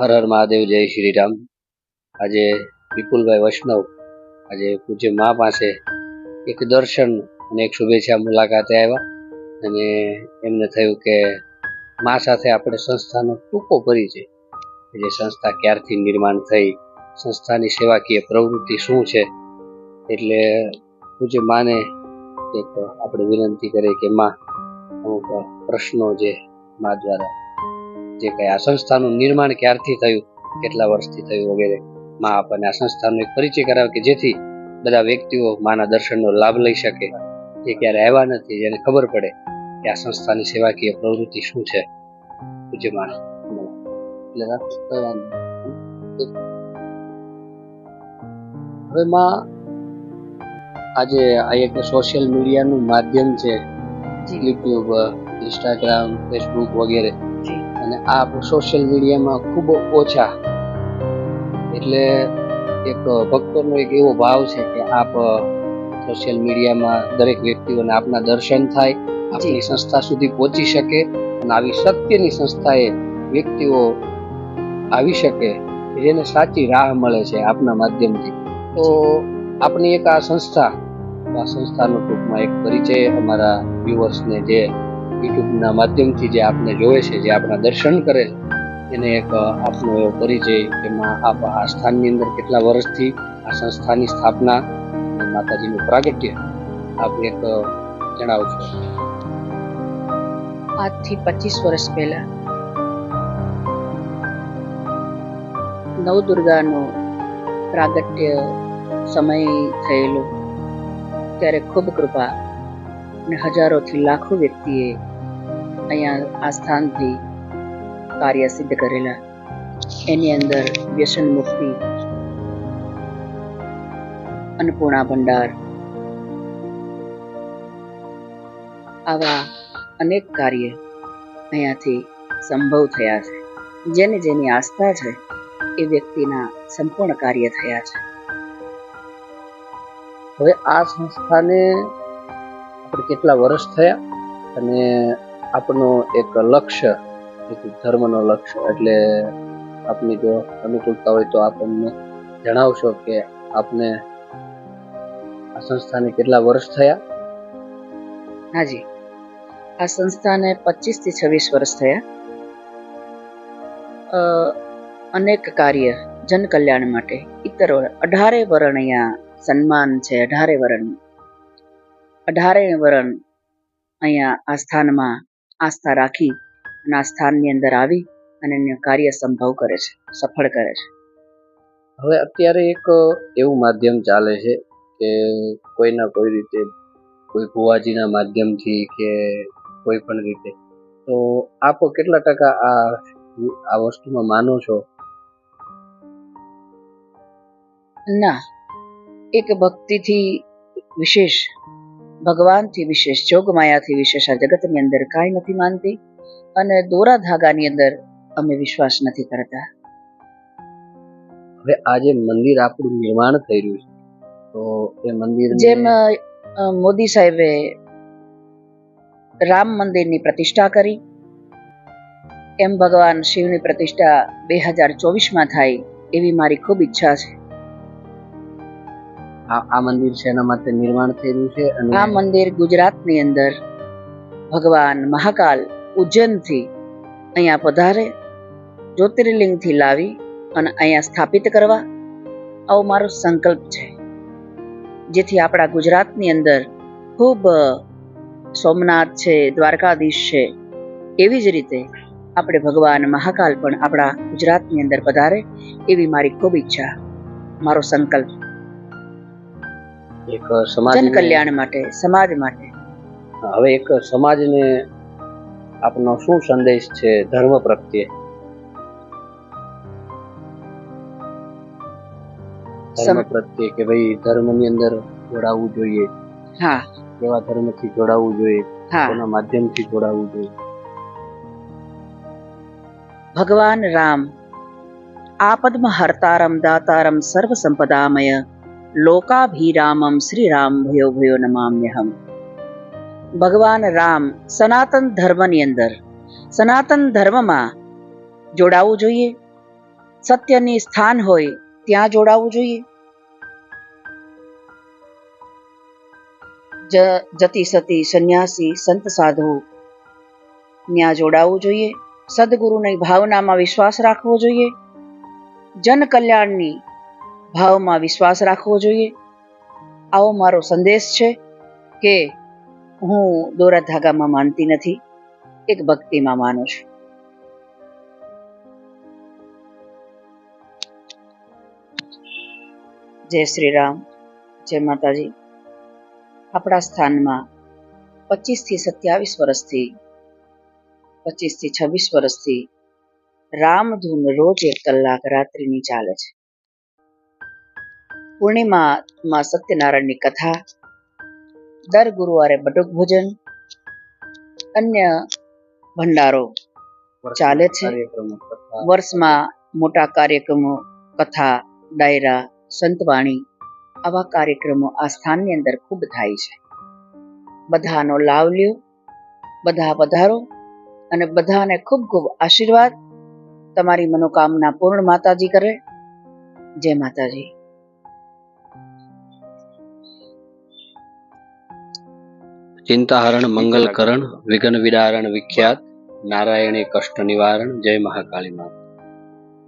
હર હર મહાદેવ, જય શ્રી રામ આજે વિપુલભાઈ વૈષ્ણવ, આજે પૂજ્ય મા પાસે એક દર્શન અને એક શુભેચ્છા મુલાકાતે આવ્યા અને એમને થયું કે મા સાથે આપણે સંસ્થાનો ટૂંકો પરિચય જે સંસ્થા ક્યારથી નિર્માણ થઈ, સંસ્થાની સેવાકીય પ્રવૃત્તિ શું છે? એટલે પૂજ્ય માને એક આપણે વિનંતી કરી કે માં અમુક પ્રશ્નો જે મા દ્વારા જે કંઈ આ સંસ્થાનું નિર્માણ ક્યારથી થયું કેટલા વર્ષથી થયું વગેરે માં આપણને આ સંસ્થાનો એક પરિચય કરાવે કે જેથી બધા વ્યક્તિઓ માના દર્શનનો લાભ લઈ શકે એ ક્યારે આવ્યા નથી જેને ખબર પડે કે આ સંસ્થાની સેવાકીય પ્રવૃત્તિ શું છે પૂજ્ય માન એટલે રાખો, કોઈ વાંધો નહીં. હવે માં આજે આ એક સોશિયલ મીડિયાનું માધ્યમ છે યુટ્યુબ ઇન્સ્ટાગ્રામ ફેસબુક વગેરે. અને આ સોશિયલ મીડિયામાં ખૂબ ઓછા. એટલે એક ભક્તોનો એક એવો ભાવ છે કે આપ સોશિયલ મીડિયામાં દરેક વ્યક્તિઓને આપના દર્શન થાય આપની સંસ્થા સુધી પહોંચી શકે અને આવી સત્યની સંસ્થાએ વ્યક્તિઓ આવી શકે જેને સાચી રાહ મળે છે આપના માધ્યમથી. તો આપની એક આ સંસ્થા આ સંસ્થાનો ટૂંકમાં એક પરિચય અમારા વ્યુઅર્સને જે યુટ્યુબના માધ્યમથી જે આપને જોવે છે, જે આપણા દર્શન કરે છે, એને એક આપનો એવો પરિચય એમાં આપ આ સ્થાનની અંદર કેટલા વર્ષથી આ સંસ્થાની સ્થાપના માતાજીનું પ્રાગટ્ય આપ એક જણાવશો આજથી પચીસ વર્ષ પહેલા નવદુર્ગાનો પ્રાગટ્ય સમય થયેલો, ત્યારે ખૂબ કૃપા અને હજારોથી લાખો વ્યક્તિએ અહીંયા આ સ્થાનથી કાર્ય સિદ્ધ કરેલા. એની અંદર વ્યસન મુક્તિ, અન્નપૂર્ણા ભંડાર આવા અનેક કાર્ય અહીંયાથી સંભવ થયા છે. જેની જેની આસ્થા છે, એ વ્યક્તિના સંપૂર્ણ કાર્ય થયા છે. હવે આ સંસ્થાને આપણે કેટલા વર્ષ થયા અને આપનો એક લક્ષ્ય ધર્મનો લક્ષ્ય. એટલે આપની જો અનુકૂળતા હોય તો આપણને જણાવશો કે આપને આ સંસ્થાને કેટલા વર્ષ થયા? હાજી આ સંસ્થાને પચીસથી છવ્વીસ વર્ષ થયા. અનેક કાર્ય જન કલ્યાણ માટે. ઇતર અઢારે વરણ અહીંયા સન્માન છે, અઢારે વરણ. અઢારે વરણ અહીંયા આ સ્થાનમાં આસ્થા રાખી અને આ સ્થાનની અંદર આવી અને એનું કાર્ય સંભવ કરે છે સફળ કરે છે. હવે અત્યારે એક એવું માધ્યમ ચાલે છે કે કોઈના કોઈ રીતે કોઈ ભુવાજીના માધ્યમથી કે કોઈ પણ રીતે. તો આપ કેટલા ટકા આ આ વસ્તુમાં માનો છો? ના એક ભક્તિથી વિશેષ ભગવાનથી વિશેષ જોગમાયાથી વિશેષ આ જગતની અંદર કાંઈ નથી માનતી અને દોરા ધાગાની અંદર અમે વિશ્વાસ નથી કરતા. હવે આ જે મંદિર આપણું નિર્માણ થઈ રહ્યું છે તો એ મંદિર જેમ મોદી સાહેબે રામ મંદિરની પ્રતિષ્ઠા કરી એમ ભગવાન શિવની પ્રતિષ્ઠા બે હજાર ચોવીસમાં થાય એવી મારી ખૂબ ઈચ્છા છે. આ મંદિર છે માટે નિર્માણ થયેલું છે અને આ મંદિર ગુજરાતની અંદર ભગવાન મહાકાલ ઉજ્જૈનથી અહીંયા પધારે, જ્યોતિર્લિંગથી લાવી અને અહીંયા સ્થાપિત કરવા. આવો મારો સંકલ્પ છે, જેથી આપણા ગુજરાતની અંદર ખૂબ સોમનાથ છે, દ્વારકાધીશ છે, એવી જ રીતે આપણે ભગવાન મહાકાલ પણ આપણા ગુજરાતની અંદર પધારે એવી મારી ખૂબ ઈચ્છા. મારો સંકલ્પ એક સમાજ જન કલ્યાણ માટે સમાજ માટે. હવે એક સમાજને આપનો શું સંદેશ છે ધર્મ પ્રત્યે? ધર્મ પ્રત્યે કે ભાઈ ધર્મની અંદર જોડાવવું જોઈએ. હા. કેવા ધર્મથી જોડાવું જોઈએ? કોના માધ્યમથી જોડાવવું જોઈએ? ભગવાન રામ આપદ્મ હર્તારમ દાતારમ સર્વ સંપદામય લોકાભિરામમ શ્રી રામ ભયો ભયો નમામ્યહમ ભગવાન રામ સનાતન ધર્મની અંદર સનાતન ધર્મમાં જોડાવું જોઈએ સત્યની સ્થાન હોય ત્યાં જોડાવું જોઈએ જતી સતી સંન્યાસી સંત સાધુ ત્યાં જોડાવવું જોઈએ સદગુરુની ભાવનામાં વિશ્વાસ રાખવો જોઈએ જન કલ્યાણની ભાવમાં વિશ્વાસ રાખવો જોઈએ. આવો મારો સંદેશ છે કે હું દોરા ધાગામાં માનતી નથી, એક ભક્તિમાં માનું છું. જય શ્રી રામ, જય માતાજી. આપણા સ્થાનમાં પચીસથી સત્યાવીસ વર્ષથી પચીસથી છવ્વીસ વર્ષથી રામધૂન રોજ એક કલાક રાત્રિની ચાલે છે. પૂર્ણિમામાં સત્યનારાયણની કથા, દર ગુરુવારે બટુક ભોજન, અન્ય ભંડારો ચાલે છે. વર્ષમાં મોટા કાર્યક્રમો, કથા, ડાયરા, સંતવાણી, આવા કાર્યક્રમો આ સ્થાનની અંદર ખૂબ થાય છે. બધાનો લાભ લ્યો, બધા વધારો અને બધાને ખૂબ ખૂબ આશીર્વાદ. તમારી મનોકામના પૂર્ણ માતાજી કરે. જય માતાજી. ચિંતાહરણ, મંગલકરણ વિઘ્ન વિદારણ વિખ્યાત, નારાયણી કષ્ટ નિવારણ, જય મહાકાળી માતા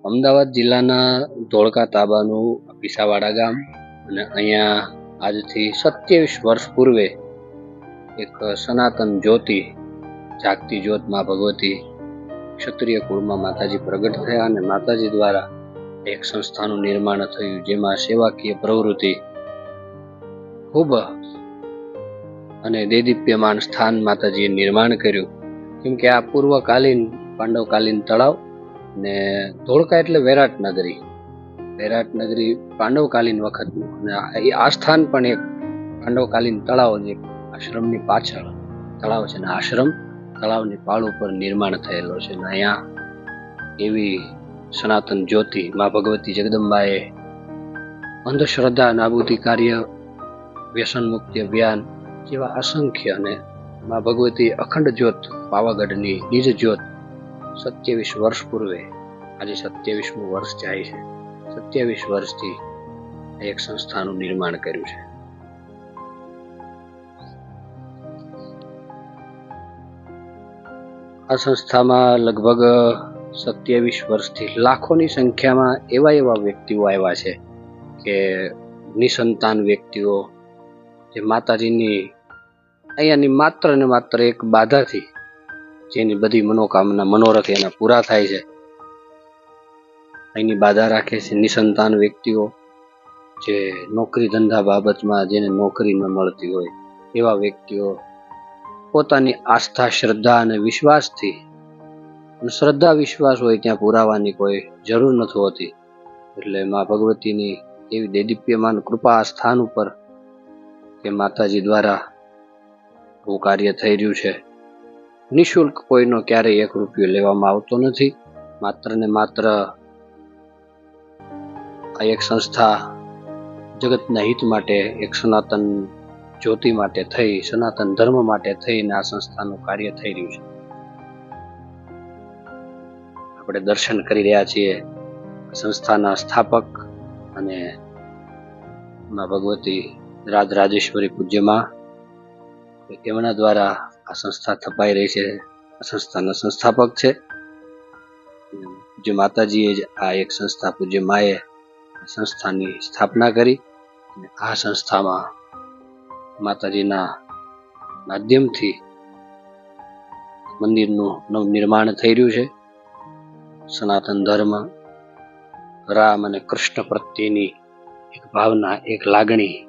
અમદાવાદ જિલ્લાના ધોળકા તાબાનું પીસાવાડા ગામ અને અહીંયા આજથી સત્યાવીસ વર્ષ પૂર્વે એક સનાતન જ્યોતિ, જાગતી જ્યોતમાં ભગવતી ક્ષત્રિય કુળમાં માતાજી પ્રગટ થયા અને માતાજી દ્વારા એક સંસ્થાનું નિર્માણ થયું, જેમાં સેવાકીય પ્રવૃત્તિ ખૂબ અને દેદીપ્યમાન સ્થાન માતાજીએ નિર્માણ કર્યું. કેમ કે આ પૂર્વકાલીન પાંડવકાલીન તળાવ ને ધોળકા એટલે વૈરાટ નગરી. વૈરાટ નગરી પાંડવકાલીન વખતનું અને આ- સ્થાન પણ એક પાંડવકાલીન તળાવ જે આશ્રમની પાછળ તળાવ છે. ને આશ્રમ તળાવની પાળ ઉપર નિર્માણ થયેલો છે. ને અહીંયા એવી સનાતન જ્યોતિ મા ભગવતી જગદંબાએ અંધશ્રદ્ધા નાબૂદી કાર્ય, વ્યસન મુક્તિ અભિયાન જેવા અસંખ્ય અને મા ભગવતી અખંડ જ્યોત પાવાગઢની નિજ જ્યોત સત્યાવીસ વર્ષ પૂર્વે આજે સત્યાવીસમું વર્ષ જાય છે. સત્યાવીસ વર્ષથી એક સંસ્થાનું નિર્માણ કર્યું છે. આ સંસ્થામાં લગભગ સત્યાવીસ વર્ષથી લાખોની સંખ્યામાં એવા એવા વ્યક્તિઓ આવ્યા છે કે નિસંતાન વ્યક્તિઓ, જે માતાજીની અહીંયાની માત્ર ને માત્ર એક બાધાથી જેની બધી મનોકામના મનોરથ એના પૂરા થાય છે. અહીંની બાધા રાખે છે નિસંતાન વ્યક્તિઓ જે નોકરી ધંધા બાબતમાં જેને નોકરી ન મળતી હોય એવા વ્યક્તિઓ પોતાની આસ્થા, શ્રદ્ધા અને વિશ્વાસથી શ્રદ્ધા, વિશ્વાસ હોય ત્યાં પુરાવાની કોઈ જરૂર નથી હોતી. એટલે મા ભગવતીની એવી દેદીપ્યમાન કૃપા સ્થાન ઉપર કે માતાજી દ્વારા આવું કાર્ય થઈ રહ્યું છે. નિઃશુલ્ક કોઈનો ક્યારેય એક રૂપિયો લેવામાં આવતો નથી. માત્ર ને માત્ર આ એક સંસ્થા જગતના હિત માટે, એક સનાતન જ્યોતિ માટે થઈ, સનાતન ધર્મ માટે થઈને આ સંસ્થાનું કાર્ય થઈ રહ્યું છે. આપણે દર્શન કરી રહ્યા છીએ સંસ્થાના સ્થાપક અને માં ભગવતી રાજ રાજેશ્વરી પૂજ્યમાં. એમના દ્વારા આ સંસ્થા થપાઈ રહી છે. સંસ્થાના સંસ્થાપક છે. પૂજ્ય માતાજીએ જ આ એક સંસ્થા પૂજ્ય માએ સંસ્થાની સ્થાપના કરી અને આ સંસ્થામાં માતાજીના માધ્યમથી મંદિરનું નવનિર્માણ થઈ રહ્યું છે. સનાતન ધર્મ, રામ અને કૃષ્ણ પ્રત્યેની એક ભાવના, એક લાગણી